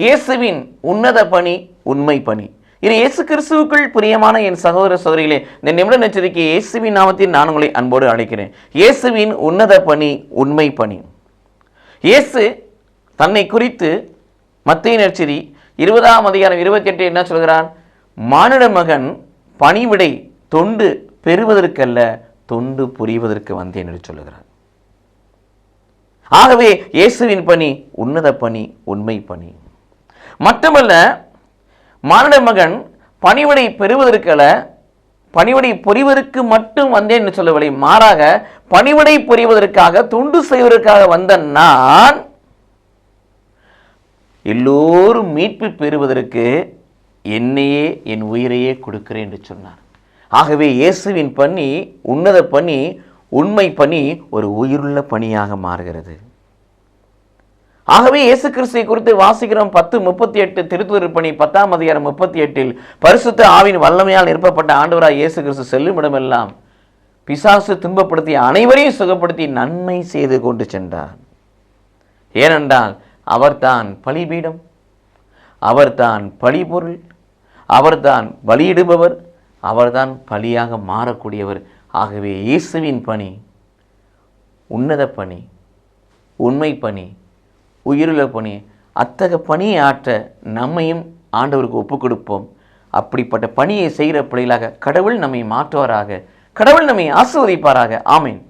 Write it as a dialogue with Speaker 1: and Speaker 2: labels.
Speaker 1: இயேசுவின் உன்னத பணி உண்மை பணி. இது இயேசு கிறிஸ்துவுக்குள் பிரியமான என் சகோதர சகோதரிகளே இந்த நிமிட நெச்சரிக்கை இயேசுவின் நாமத்தில் நான் உங்களை அன்போடு அழைக்கிறேன். இயேசுவின் உன்னத பணி உண்மை பணி. இயேசு தன்னை குறித்து மத்திய நெச்சரி இருபதாம் அதிகாரம் இருபத்தி எட்டு என்ன சொல்கிறான்? மானிட மகன் பணிவிடை தொண்டு பெறுவதற்கல்ல தொண்டு புரிவதற்கு வந்தேன் என்று சொல்லுகிறார் ஆகவே இயேசுவின் பணி உன்னத பணி உண்மை பணி. மட்டுமல்ல மானிட மகன் பணிவிடை பெறுவதற்கல பணிவிடை புரிவதற்கு மட்டும் வந்தேன் என்று சொல்லவில்லை. மாறாக பணிவிடை புரிவதற்காக தொண்டு செய்வதற்காக வந்த நான் எல்லோரும் மீட்பு பெறுவதற்கு என்னையே என் உயிரையே கொடுக்கிறேன் என்று சொன்னார். ஆகவே இயேசுவின் பணி உன்னத பணி உண்மை பணி ஒரு உயிருள்ள பணியாக மாறுகிறது. ஆகவே இயேசு கிறிஸ்துவை குறித்து வாசிக்கிறோம் பத்து முப்பத்தி எட்டு திருத்துவர் பணி பத்தாம் அதிகாரம் முப்பத்தி எட்டில் பரிசுத்த ஆவின் வல்லமையால் நிரப்பப்பட்ட ஆண்டவராக இயேசு கிறிஸ்து செல்லும் இடமெல்லாம் பிசாசு துன்பப்படுத்தி அனைவரையும் சுகப்படுத்தி நன்மை செய்து கொண்டு சென்றார். ஏனென்றால் அவர்தான் பலிபீடம் அவர்தான் பழிபொருள் அவர்தான் பலியிடுபவர் அவர்தான் பலியாக மாறக்கூடியவர். ஆகவே இயேசுவின் பணி உன்னத பணி உண்மை பணி உயிருள்ள பணி அத்தகைய பணியை ஆற்ற நம்மையும் ஆண்டவருக்கு ஒப்புக் கொடுப்போம் அப்படிப்பட்ட பணியை செய்கிற பிள்ளைகளாக கடவுள் நம்மை மாற்றுவாராக கடவுள் நம்மை ஆசிர்வதிப்பாராக. ஆமீன்.